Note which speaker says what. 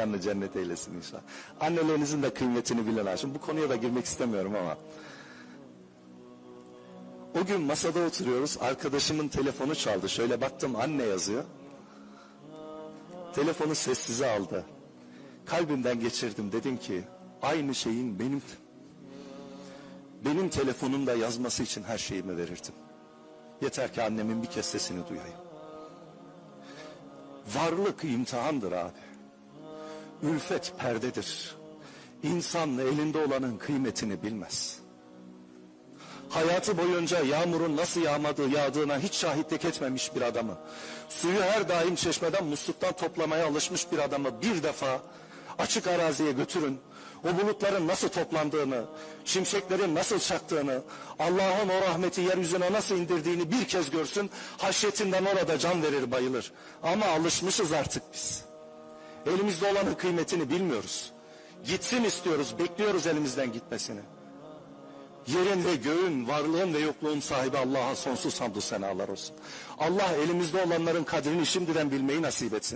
Speaker 1: Canlı cennet eylesin inşallah. Annelerinizin de kıymetini bilin ha. Bu konuya da girmek istemiyorum ama. O gün masada oturuyoruz. Arkadaşımın telefonu çaldı. Şöyle baktım anne yazıyor. Telefonu sessize aldı. Kalbimden geçirdim. Dedim ki aynı şeyin benim benim telefonumda yazması için her şeyimi verirdim. Yeter ki annemin bir kez sesini duyayım. Varlık imtihandır abi. Ülfet perdedir. İnsan elinde olanın kıymetini bilmez. Hayatı boyunca yağmurun nasıl yağmadığı yağdığına hiç şahitlik etmemiş bir adamı, suyu her daim çeşmeden musluktan toplamaya alışmış bir adamı bir defa açık araziye götürün. O bulutların nasıl toplandığını, şimşeklerin nasıl çaktığını, Allah'ın o rahmeti yeryüzüne nasıl indirdiğini bir kez görsün, haşyetinden orada can verir bayılır. Ama alışmışız artık biz. Elimizde olanın kıymetini bilmiyoruz. Gitsin istiyoruz, bekliyoruz elimizden gitmesini. Yerin ve göğün, varlığın ve yokluğun sahibi Allah'a sonsuz hamdü senalar olsun. Allah elimizde olanların kadrini şimdiden bilmeyi nasip etsin.